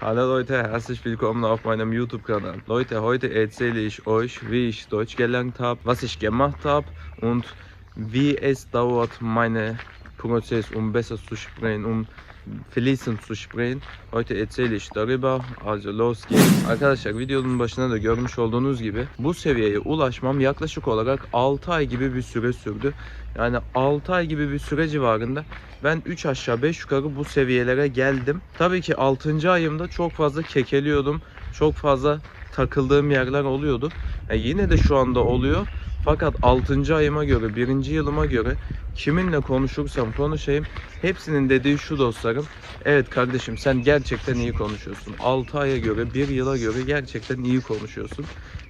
Hallo Leute, herzlich willkommen auf meinem YouTube-Kanal. Leute, heute erzähle ich euch, wie ich Deutsch gelernt habe, was ich gemacht habe und wie es dauert, meine Prozess, um besser zu sprechen, um fließend zu sprechen. Heute erzähle ich darüber. Also los geht's. Arkadaşlar videonun başına da görmüş olduğunuz gibi bu seviyeye ulaşmam yaklaşık olarak 6 ay gibi bir süre sürdü. Yani 6 ay gibi bir süre civarında ben 3 aşağı 5 yukarı bu seviyelere geldim. Tabii ki 6. ayımda çok fazla kekeliyordum. Çok fazla takıldığım yerler oluyordu. E yine de şu anda oluyor. Fakat 6. ayıma göre, 1. yılıma göre kiminle konuşursam konuşayım hepsinin dediği şu dostlarım. Evet kardeşim sen gerçekten iyi konuşuyorsun. 6 aya göre, 1 yıla göre gerçekten iyi konuşuyorsun.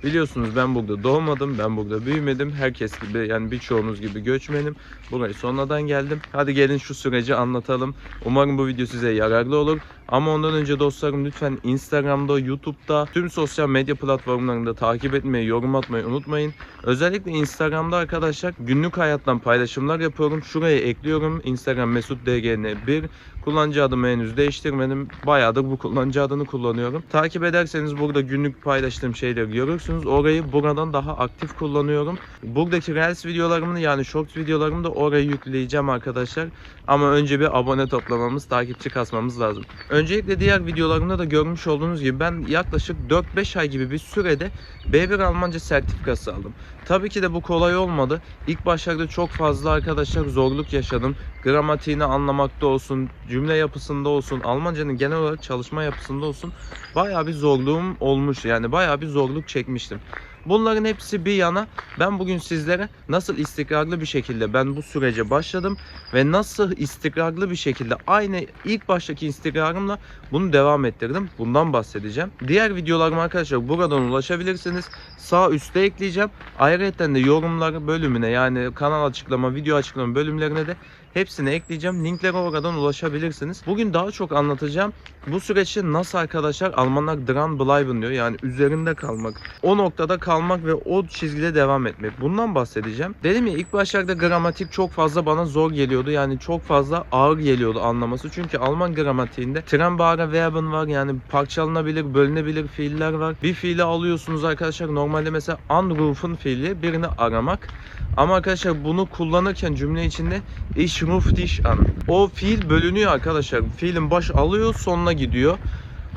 Biliyorsunuz ben burada doğmadım, ben burada büyümedim. Herkes gibi yani birçoğunuz gibi göçmenim. Buraya sonradan geldim. Hadi gelin şu süreci anlatalım. Umarım bu video size yararlı olur. Ama ondan önce dostlarım lütfen Instagram'da, YouTube'da, tüm sosyal medya platformlarında takip etmeyi, yorum atmayı unutmayın. Özellikle Instagram'da arkadaşlar günlük hayattan paylaşımlar yapıyorum. Şuraya ekliyorum. Instagram Mesut DGN1. Kullanıcı adımı henüz değiştirmedim. Bayağıdır bu kullanıcı adını kullanıyorum. Takip ederseniz burada günlük paylaştığım şeyleri görürsünüz. Orayı buradan daha aktif kullanıyorum. Buradaki Reels videolarımı yani Shorts videolarımı da oraya yükleyeceğim arkadaşlar. Ama önce bir abone toplamamız, takipçi kasmamız lazım. Öncelikle diğer videolarımda da görmüş olduğunuz gibi ben yaklaşık 4-5 ay gibi bir sürede B1 Almanca sertifikası aldım. Tabii ki de bu kolay olmadı. İlk başlarda çok fazla arkadaşlar zorluk yaşadım. Gramatiğini anlamakta olsun, cümle yapısında olsun, Almancanın genel olarak çalışma yapısında olsun bayağı bir zorluğum olmuş. Yani bayağı bir zorluk çekmiştim. Bunların hepsi bir yana ben bugün sizlere nasıl istikrarlı bir şekilde ben bu sürece başladım ve nasıl istikrarlı bir şekilde aynı ilk baştaki istikrarımla bunu devam ettirdim. Bundan bahsedeceğim. Diğer videolarıma arkadaşlar buradan ulaşabilirsiniz. Sağ üstte ekleyeceğim. Ayrıca de yorumlar bölümüne yani kanal açıklama, video açıklama bölümlerine de hepsini ekleyeceğim. Linklere oradan ulaşabilirsiniz. Bugün daha çok anlatacağım. Bu süreçte nasıl arkadaşlar Almanlar dran bleiben diyor. Yani üzerinde kalmak. O noktada kalmak ve o çizgide devam etmek. Bundan bahsedeceğim. Dedim ya ilk başlarda gramatik çok fazla bana zor geliyordu. Yani çok fazla ağır geliyordu anlaması. Çünkü Alman gramatiğinde trennbare verben var. Yani parçalanabilir, bölünebilir fiiller var. Bir fiili alıyorsunuz arkadaşlar. Normalde mesela anrufen fiili birini aramak. Ama arkadaşlar bunu kullanırken cümle içinde ich dich an. O fiil bölünüyor arkadaşlar. Fiilin baş alıyor sonuna gidiyor.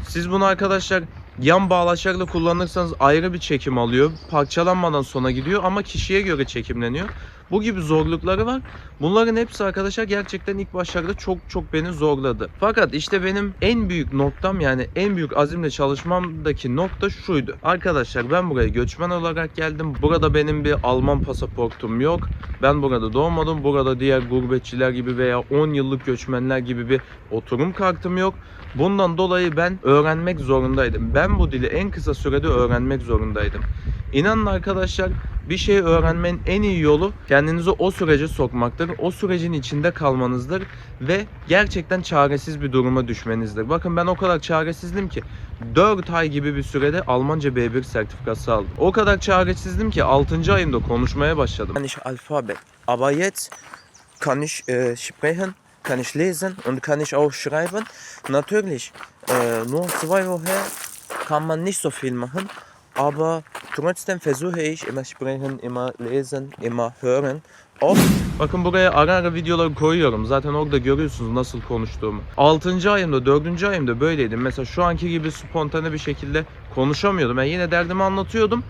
Siz bunu arkadaşlar yan bağlaçlarla kullanırsanız ayrı bir çekim alıyor. Parçalanmadan sona gidiyor ama kişiye göre çekimleniyor. Bu gibi zorlukları var. Bunların hepsi arkadaşlar gerçekten ilk başlarda çok çok beni zorladı. Fakat işte benim en büyük noktam yani en büyük azimle çalışmamdaki nokta şuydu. Arkadaşlar ben buraya göçmen olarak geldim. Burada benim bir Alman pasaportum yok. Ben burada doğmadım. Burada diğer gurbetçiler gibi veya 10 yıllık göçmenler gibi bir oturum kartım yok. Bundan dolayı ben öğrenmek zorundaydım. Ben bu dili en kısa sürede öğrenmek zorundaydım. İnanın arkadaşlar bir şey öğrenmenin en iyi yolu kendinizi o sürece sokmaktır. O sürecin içinde kalmanızdır ve gerçekten çaresiz bir duruma düşmenizdir. Bakın ben o kadar çaresizdim ki 4 ay gibi bir sürede Almanca B1 sertifikası aldım. O kadar çaresizdim ki 6. ayımda konuşmaya başladım. Kann ich Alphabet. Aber jetzt kann ich äh, sprechen, kann ich lesen und kann ich auch schreiben. Natürlich, äh, nur zwei Wochen kann man nicht so viel machen, aber trotzdem versuche ich immer sprechen, immer lesen, immer hören. Oft Bakın buraya ara ara videoları koyuyorum. Zaten orada görüyorsunuz nasıl konuştuğumu. 6. ayımda, 4. ayımda böyleydim. Mesela şu anki gibi spontane bir şekilde konuşamıyordum. Ben yine derdimi anlatıyordum.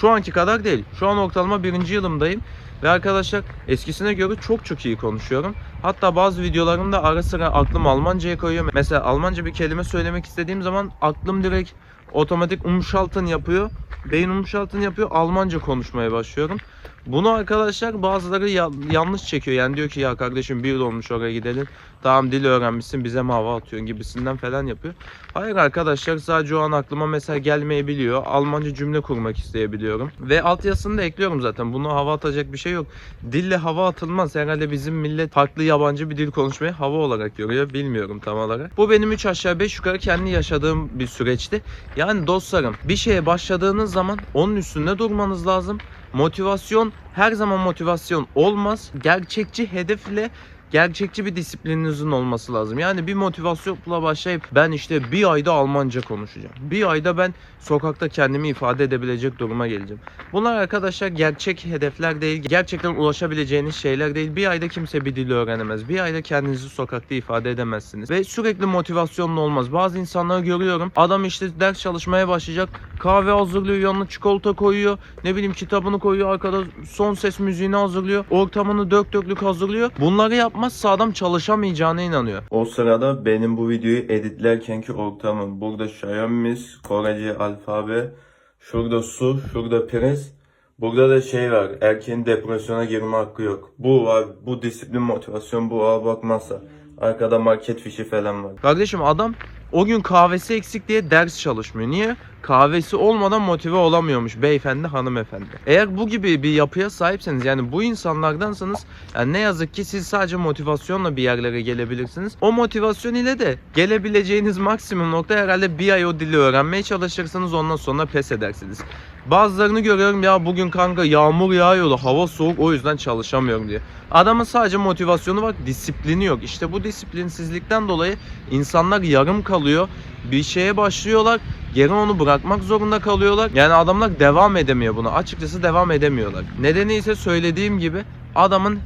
Şu anki kadar değil. Şu an ortalama birinci yılımdayım. Ve arkadaşlar eskisine göre çok çok iyi konuşuyorum. Hatta bazı videolarımda ara sıra aklım Almanca'ya koyuyor. Mesela Almanca bir kelime söylemek istediğim zaman aklım direkt otomatik umschalten yapıyor. Beyin umschalten yapıyor. Almanca konuşmaya başlıyorum. Bunu arkadaşlar bazıları ya- yanlış çekiyor. Yani diyor ki ya kardeşim bir yıl olmuş oraya gidelim. Tamam dil öğrenmişsin bize mi hava atıyorsun gibisinden falan yapıyor. Hayır arkadaşlar sadece o an aklıma mesela gelmeyebiliyor. Almanca cümle kurmak isteyebiliyorum. Ve altyazısını da ekliyorum zaten. Bunu hava atacak bir şey yok. Dille hava atılmaz. Herhalde bizim millet farklı yabancı bir dil konuşmayı hava olarak görüyor. Bilmiyorum tam olarak. Bu benim 3 aşağı 5 yukarı kendi yaşadığım bir süreçti. Yani dostlarım bir şeye başladığınız zaman onun üstünde durmanız lazım. Motivasyon her zaman motivasyon olmaz. Gerçekçi hedefle gerçekçi bir disiplininizin olması lazım. Yani bir motivasyonla başlayıp ben işte bir ayda Almanca konuşacağım. Bir ayda ben sokakta kendimi ifade edebilecek duruma geleceğim. Bunlar arkadaşlar gerçek hedefler değil. Gerçekten ulaşabileceğiniz şeyler değil. Bir ayda kimse bir dili öğrenemez. Bir ayda kendinizi sokakta ifade edemezsiniz. Ve sürekli motivasyonlu olmaz. Bazı insanları görüyorum. Adam işte ders çalışmaya başlayacak. Kahve hazırlıyor, yanına çikolata koyuyor. Ne bileyim kitabını koyuyor. Arkada son ses müziğini hazırlıyor. Ortamını dök döklük hazırlıyor. Bunları yapmazsa adam çalışamayacağına inanıyor. O sırada benim bu videoyu editlerkenki ortamım. Burada Xiaomi'miz, Korece alfabe, şurada su, şurada priz. Burada da şey var, erkeğin depresyona girme hakkı yok. Bu var, bu disiplin, motivasyon, bu ağa bakmazsa. Arkada market fişi falan var. Kardeşim adam o gün kahvesi eksik diye ders çalışmıyor. Niye? Kahvesi olmadan motive olamıyormuş beyefendi hanımefendi. Eğer bu gibi bir yapıya sahipseniz yani bu insanlardansanız yani ne yazık ki siz sadece motivasyonla bir yerlere gelebilirsiniz. O motivasyon ile de gelebileceğiniz maksimum nokta herhalde bir ay o dili öğrenmeye çalışırsınız ondan sonra pes edersiniz. Bazılarını görüyorum ya bugün kanka yağmur yağıyordu hava soğuk o yüzden çalışamıyorum diye. Adamın sadece motivasyonu var disiplini yok. İşte bu disiplinsizlikten dolayı insanlar yarım kalıyor. Bir şeye başlıyorlar geri onu bırakmak zorunda kalıyorlar. Yani adamlar devam edemiyor buna. Açıkçası devam edemiyorlar. Nedeni ise söylediğim gibi adamın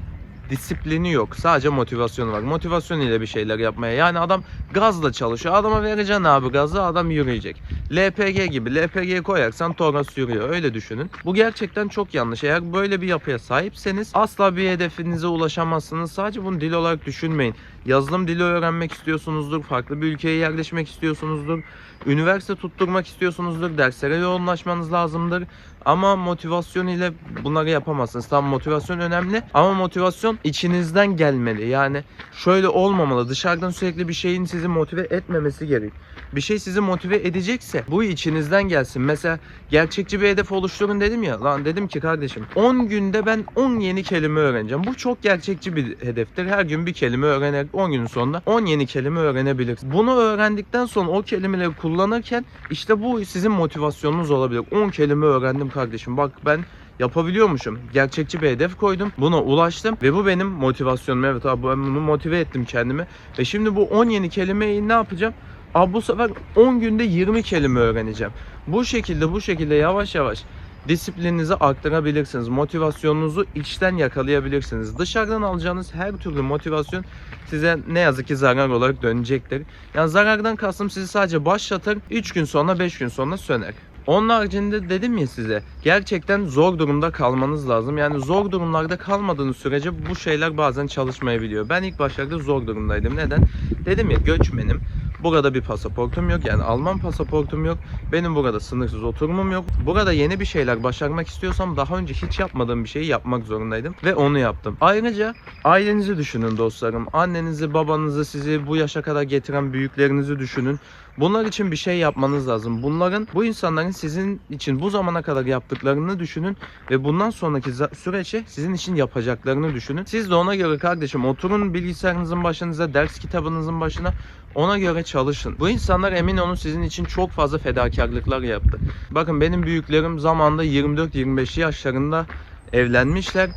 disiplini yok. Sadece motivasyonu var. Motivasyon ile bir şeyler yapmaya. Yani adam gazla çalışıyor. Adama vereceksin abi gazı adam yürüyecek. LPG gibi. LPG koyarsan Toros yürüyor. Öyle düşünün. Bu gerçekten çok yanlış. Eğer böyle bir yapıya sahipseniz asla bir hedefinize ulaşamazsınız. Sadece bunu dil olarak düşünmeyin. Yazılım dili öğrenmek istiyorsunuzdur. Farklı bir ülkeye yerleşmek istiyorsunuzdur. Üniversite tutturmak istiyorsunuzdur. Derslere yoğunlaşmanız lazımdır. Ama motivasyon ile bunları yapamazsınız. Tamam motivasyon önemli ama motivasyon içinizden gelmeli. Yani şöyle olmamalı. Dışarıdan sürekli bir şeyin sizi motive etmemesi gerek. Bir şey sizi motive edecekse bu içinizden gelsin. Mesela gerçekçi bir hedef oluşturun dedim ya. Lan dedim ki kardeşim 10 günde ben 10 yeni kelime öğreneceğim. Bu çok gerçekçi bir hedeftir. Her gün bir kelime öğrenerek 10 günün sonunda 10 yeni kelime öğrenebilirsiniz. Bunu öğrendikten sonra o kelimeleri kullanırken işte bu sizin motivasyonunuz olabilir. 10 kelime öğrendim kardeşim. Bak ben yapabiliyormuşum. Gerçekçi bir hedef koydum. Buna ulaştım ve bu benim motivasyonum. Evet abi ben bunu motive ettim kendimi. Ve şimdi bu 10 yeni kelimeyi ne yapacağım? Abi bu sefer 10 günde 20 kelime öğreneceğim. Bu şekilde bu şekilde yavaş yavaş disiplininizi arttırabilirsiniz. Motivasyonunuzu içten yakalayabilirsiniz. Dışarıdan alacağınız her türlü motivasyon size ne yazık ki zarar olarak dönecektir. Yani zarardan kastım sizi sadece başlatır. 3 gün sonra 5 gün sonra söner. Onun haricinde dedim ya size gerçekten zor durumda kalmanız lazım. Yani zor durumlarda kalmadığınız sürece bu şeyler bazen çalışmayabiliyor. Ben ilk başlarda zor durumdaydım. Neden? Dedim ya göçmenim. Burada bir pasaportum yok. Yani Alman pasaportum yok. Benim burada sınırsız oturumum yok. Burada yeni bir şeyler başarmak istiyorsam daha önce hiç yapmadığım bir şeyi yapmak zorundaydım. Ve onu yaptım. Ayrıca ailenizi düşünün dostlarım. Annenizi, babanızı, sizi bu yaşa kadar getiren büyüklerinizi düşünün. Bunlar için bir şey yapmanız lazım. Bunların, bu insanların sizin için bu zamana kadar yaptıklarını düşünün ve bundan sonraki süreçte sizin için yapacaklarını düşünün. Siz de ona göre kardeşim oturun bilgisayarınızın başınıza, ders kitabınızın başına ona göre çalışın. Bu insanlar emin olun sizin için çok fazla fedakarlıklar yaptı. Bakın benim büyüklerim zamanında 24-25 yaşlarında evlenmişler.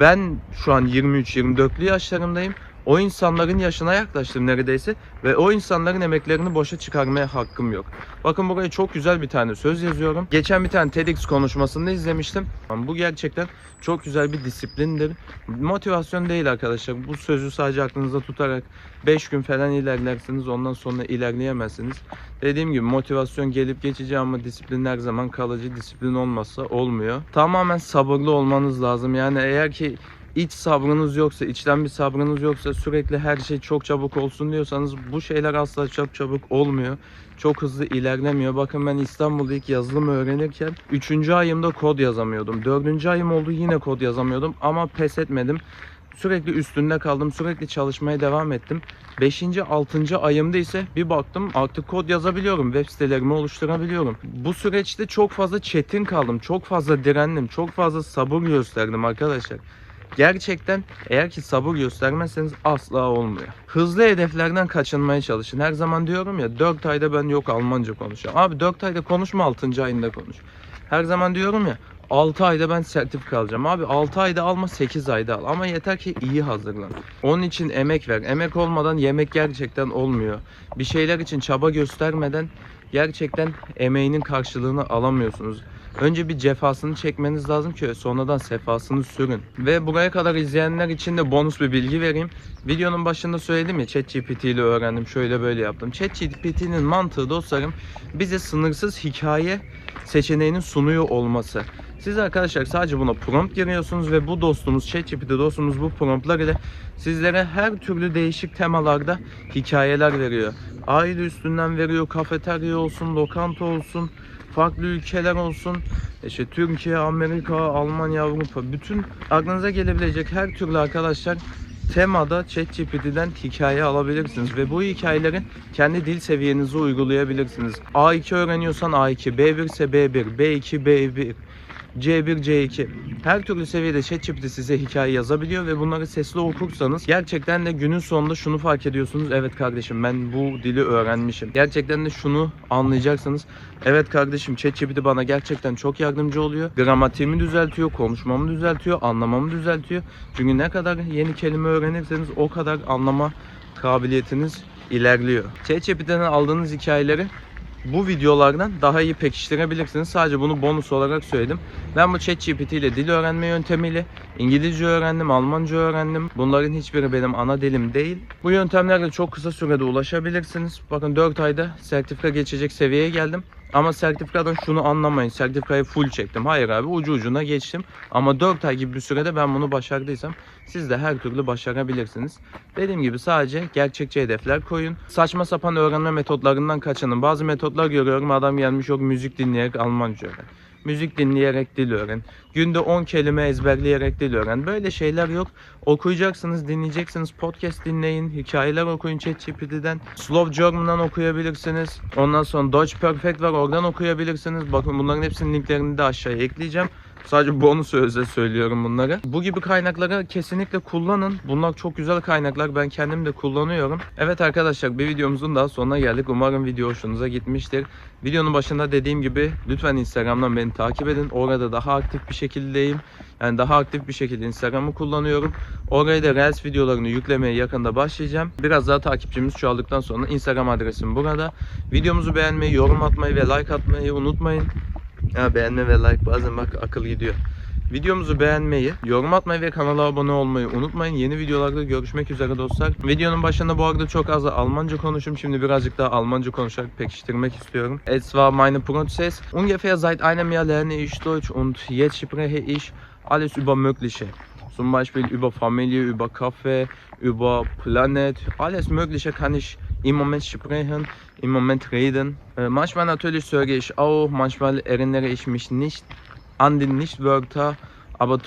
Ben şu an 23-24'lü yaşlarındayım. O insanların yaşına yaklaştım neredeyse ve o insanların emeklerini boşa çıkarmaya hakkım yok. Bakın buraya çok güzel bir tane söz yazıyorum. Geçen bir tane TEDx konuşmasında izlemiştim. Bu gerçekten çok güzel bir disiplindir. Motivasyon değil arkadaşlar. Bu sözü sadece aklınızda tutarak 5 gün falan ilerlersiniz. Ondan sonra ilerleyemezsiniz. Dediğim gibi motivasyon gelip geçici ama disiplin her zaman kalıcı. Disiplin olmazsa olmuyor. Tamamen sabırlı olmanız lazım. Yani eğer ki iç sabrınız yoksa, içten bir sabrınız yoksa sürekli her şey çok çabuk olsun diyorsanız bu şeyler asla çok çabuk olmuyor. Çok hızlı ilerlemiyor. Bakın ben İstanbul'da ilk yazılım öğrenirken 3. ayımda kod yazamıyordum. 4. ayım oldu yine kod yazamıyordum ama pes etmedim. Sürekli üstünde kaldım. Sürekli çalışmaya devam ettim. 5. 6. ayımda ise bir baktım artık kod yazabiliyorum. Web sitelerimi oluşturabiliyorum. Bu süreçte çok fazla çetin kaldım. Çok fazla direndim. Çok fazla sabır gösterdim arkadaşlar. Gerçekten eğer ki sabır göstermezseniz asla olmuyor. Hızlı hedeflerden kaçınmaya çalışın. Her zaman diyorum ya 4 ayda ben yok Almanca konuşacağım. Abi 4 ayda konuşma 6. ayında konuş. Her zaman diyorum ya 6 ayda ben sertifika alacağım. Abi 6 ayda alma 8 ayda al. Ama yeter ki iyi hazırlan. Onun için emek ver. Emek olmadan yemek gerçekten olmuyor. Bir şeyler için çaba göstermeden gerçekten emeğinin karşılığını alamıyorsunuz. Önce bir cefasını çekmeniz lazım ki sonradan sefasını sürün. Ve buraya kadar izleyenler için de bonus bir bilgi vereyim. Videonun başında söyledim ya ChatGPT ile öğrendim şöyle böyle yaptım. ChatGPT'nin mantığı dostlarım bize sınırsız hikaye seçeneğinin sunuyor olması. Siz arkadaşlar sadece buna prompt giriyorsunuz ve bu dostumuz ChatGPT dostumuz bu promptlar ile sizlere her türlü değişik temalarda hikayeler veriyor. Aile üstünden veriyor, kafeterya olsun, lokanta olsun, farklı ülkeler olsun. İşte Türkiye, Amerika, Almanya, Avrupa bütün aklınıza gelebilecek her türlü arkadaşlar temada ChatGPT'den hikaye alabilirsiniz ve bu hikayeleri kendi dil seviyenize uygulayabilirsiniz. A2 öğreniyorsan A2, B1 ise B1, B2, B1, C1, C2. Her türlü seviyede ChatGPT size hikaye yazabiliyor ve bunları sesli okursanız gerçekten de günün sonunda şunu fark ediyorsunuz. Evet kardeşim ben bu dili öğrenmişim. Gerçekten de şunu anlayacaksınız. Evet kardeşim ChatGPT bana gerçekten çok yardımcı oluyor. Gramatiğimi düzeltiyor, konuşmamı düzeltiyor, anlamamı düzeltiyor. Çünkü ne kadar yeni kelime öğrenirseniz o kadar anlama kabiliyetiniz ilerliyor. ChatGPT'den aldığınız hikayeleri bu videolardan daha iyi pekiştirebilirsiniz. Sadece bunu bonus olarak söyledim. Ben bu ChatGPT ile dil öğrenme yöntemiyle İngilizce öğrendim, Almanca öğrendim. Bunların hiçbiri benim ana dilim değil. Bu yöntemlerle çok kısa sürede ulaşabilirsiniz. Bakın 4 ayda sertifika geçecek seviyeye geldim. Ama sertifikadan şunu anlamayın. Sertifikayı full çektim. Hayır abi ucu ucuna geçtim. Ama 4 ay gibi bir sürede ben bunu başardıysam siz de her türlü başarabilirsiniz. Dediğim gibi sadece gerçekçi hedefler koyun. Saçma sapan öğrenme metotlarından kaçının. Bazı metotlar görüyorum adam gelmiş yok müzik dinleyerek Almanca öğren. Müzik dinleyerek dil öğren. Günde 10 kelime ezberleyerek dil öğren. Böyle şeyler yok. Okuyacaksınız, dinleyeceksiniz. Podcast dinleyin, hikayeler okuyun ChatGPT'den. Slow German'dan okuyabilirsiniz. Ondan sonra Dutch Perfect var oradan okuyabilirsiniz. Bakın bunların hepsinin linklerini de aşağıya ekleyeceğim. Sadece bonus özel söylüyorum bunları. Bu gibi kaynakları kesinlikle kullanın. Bunlar çok güzel kaynaklar. Ben kendim de kullanıyorum. Evet arkadaşlar bir videomuzun daha sonuna geldik. Umarım video hoşunuza gitmiştir. Videonun başında dediğim gibi lütfen Instagram'dan beni takip edin. Orada daha aktif bir şekildeyim. Yani daha aktif bir şekilde Instagram'ı kullanıyorum. Oraya da Reels videolarını yüklemeye yakında başlayacağım. Biraz daha takipçimiz çoğaldıktan sonra Instagram adresim burada. Videomuzu beğenmeyi, yorum atmayı ve like atmayı unutmayın. Ha, beğenme ve like bazen bak akıl gidiyor. Videomuzu beğenmeyi, yorum atmayı ve kanala abone olmayı unutmayın. Yeni videolarda görüşmek üzere dostlar. Videonun başında bu arada çok az Almanca konuşum. Şimdi birazcık daha Almanca konuşarak pekiştirmek istiyorum. Es war meine Prozess. Ungefähr seit einem Jahr lerne ich Deutsch und jetzt spreche ich alles über Mögliche. Zum Beispiel über Familie, über Kaffee, über Planet. Alles Mögliche kann ich im Moment sprechen, im Moment reden. Äh, manchmal natürlich sage ich auch, manchmal erinnere ich mich nicht an die Nichtwörter, aber